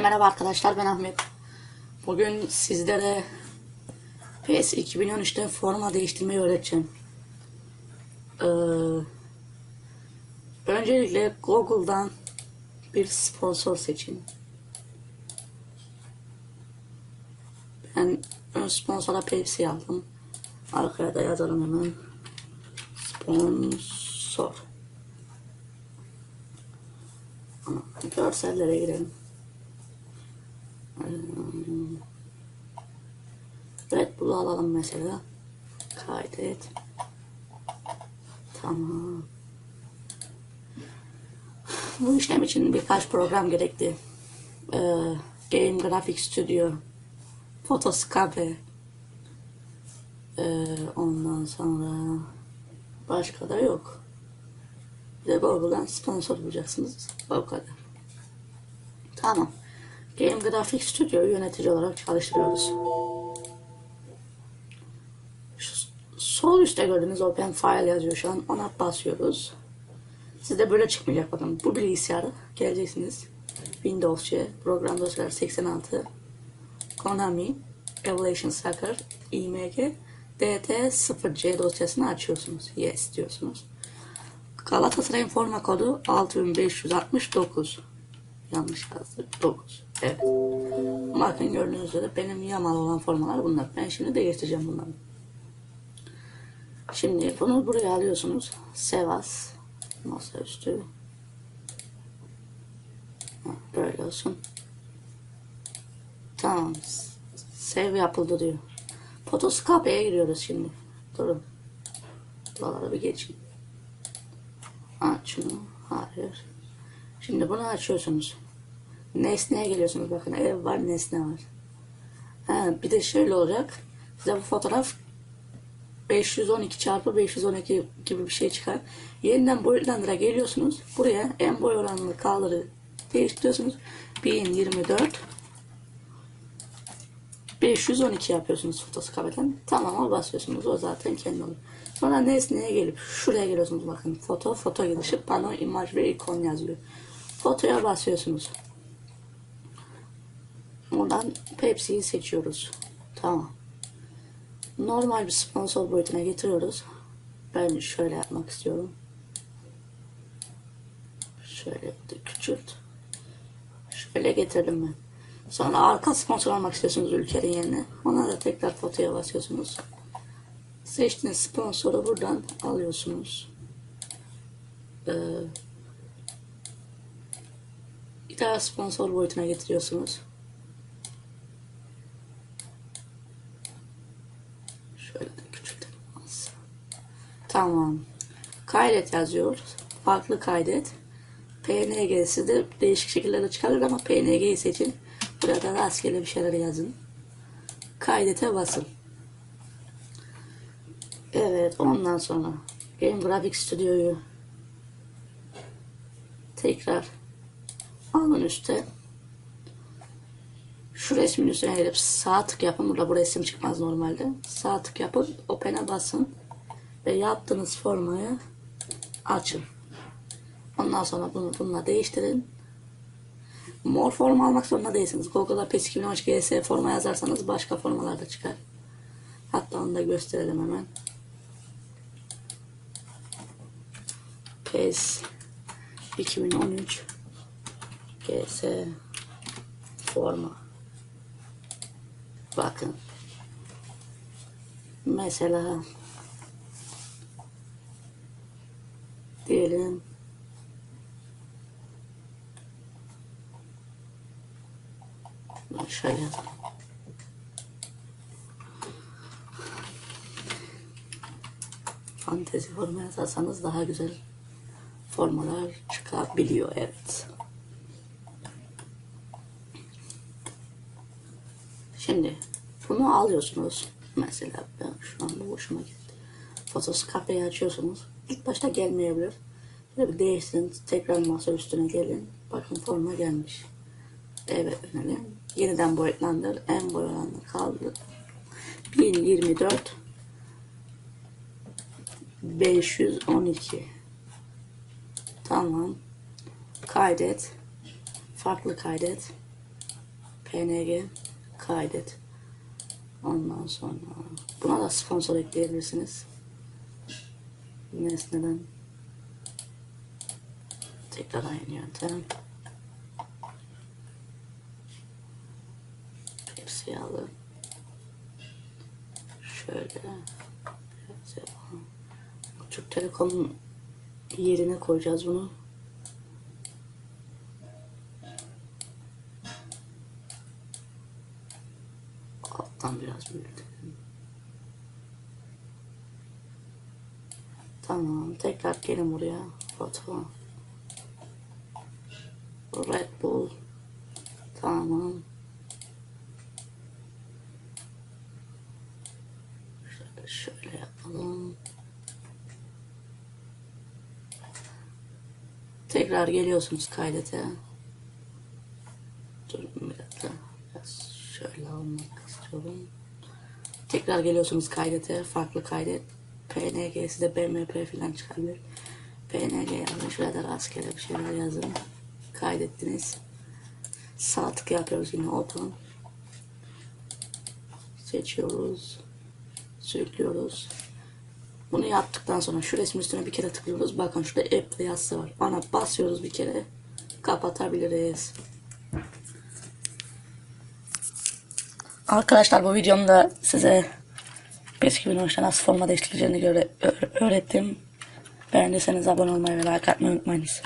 merhaba arkadaşlar ben Ahmet. Bugün sizlere PS 2013'te forma değiştirmeyi öğreteceğim. Ee, öncelikle Google'dan bir sponsor seçin. Ben ön sponsora Pepsi aldım. Arkaya da yazalım hemen. Sponsor. Ama görsellere girelim. Bull'u alalım mesela. Kaydet. Tamam. Bu işlem için birkaç program gerekti. Ee, Game Graphics Studio, Photoscape, ee, ondan sonra başka da yok. Bir de Google'dan sponsor bulacaksınız. O kadar. Tamam. Game Graphics Studio'yu yönetici olarak çalıştırıyoruz. Şu sol üstte gördüğünüz Open File yazıyor şu an. Ona basıyoruz. Sizde böyle çıkmayacak bakın. Bu bilgisayarı geleceksiniz. Windows C, program dosyaları 86, Konami, Evolution Soccer, IMG, DT0C dosyasını açıyorsunuz. Yes diyorsunuz. Galatasaray'ın forma kodu 6569. Yanlış yazdım. 9. Evet. Bakın gördüğünüz üzere benim yamal olan formalar bunlar. Ben şimdi değiştireceğim bunları. Şimdi bunu buraya alıyorsunuz. Sevas. Masaüstü. Ha, Böyle olsun. Tamam. Save yapıldı diyor. Fotoskopya giriyoruz şimdi. Durun. Buraları bir geçin. Aç şunu. Hayır. Şimdi bunu açıyorsunuz. Nesneye geliyorsunuz. Bakın ev var, nesne var. Ha, bir de şöyle olacak. Size bu fotoğraf 512 çarpı 512 gibi bir şey çıkar. Yeniden boyutlandıra geliyorsunuz. Buraya en boy oranını kaldırı değiştiriyorsunuz. 1024 512 yapıyorsunuz fotoskopiden. Tamam basıyorsunuz. O zaten kendi olur. Sonra nesneye gelip şuraya geliyorsunuz bakın. Foto, foto girişi, pano, imaj ve ikon yazıyor. Fotoya basıyorsunuz. Buradan Pepsi'yi seçiyoruz. Tamam. Normal bir sponsor boyutuna getiriyoruz. Ben şöyle yapmak istiyorum. Şöyle de küçült. Şöyle getirdim ben. Sonra arka sponsor almak istiyorsunuz ülkenin yerine. Ona da tekrar fotoya basıyorsunuz. Seçtiğiniz sponsoru buradan alıyorsunuz. Ee, bir daha sponsor boyutuna getiriyorsunuz. Şöyle de küçültelim. Tamam. Kaydet yazıyor. Farklı kaydet. PNG'si de değişik şekillerde çıkarır ama PNG'yi seçin. Burada rastgele bir şeyler yazın. Kaydete basın. Evet ondan sonra Game Graphics Studio'yu tekrar alın üstte. Şu resmin üstüne gelip sağ tık yapın. Burada bu resim çıkmaz normalde. Sağ tık yapın. Open'e basın. Ve yaptığınız formayı açın. Ondan sonra bunu bununla değiştirin. Mor forma almak zorunda değilsiniz. Google'a PES 2013 GS forma yazarsanız başka formalar da çıkar. Hatta onu da gösterelim hemen. PES 2013 GS forma. Bakın. Mesela diyelim şöyle. Fantezi forma yazarsanız daha güzel formalar çıkabiliyor evet. Şimdi bunu alıyorsunuz. Mesela ben şu an bu hoşuma gitti. Fotoskopyayı açıyorsunuz. İlk başta gelmeyebilir. Şöyle bir değiştirin. Tekrar masa üstüne gelin. Bakın forma gelmiş. Evet önelim. Yeniden boyutlandır. En boy oranını kaldır. 1024 512 Tamam. Kaydet. Farklı kaydet. PNG kaydet. Ondan sonra buna da sponsor ekleyebilirsiniz. Nesneden tekrar aynı yöntem. Hepsi yağlı. Şöyle. Türk Telekom'un yerine koyacağız bunu. Alttan biraz büyütelim. Tamam. Tekrar gelin buraya. Foto. Red Bull. Tamam. Şöyle yapalım. Tekrar geliyorsunuz kaydete. Durun bir dakika. Şöyle almak istiyorum. Tekrar geliyorsunuz kaydete. Farklı kaydet. PNG size BMP falan çıkabilir. PNG yazmış ya da rastgele bir şeyler yazın. Kaydettiniz. Sağ tık yapıyoruz yine open. Seçiyoruz. Sürüklüyoruz. Bunu yaptıktan sonra şu resmin üstüne bir kere tıklıyoruz. Bakın şurada Apple yazısı var. Ona basıyoruz bir kere. Kapatabiliriz. Arkadaşlar bu videomda size PS2013'te nasıl forma değiştireceğini öğrettim. Beğendiyseniz abone olmayı ve like atmayı unutmayınız.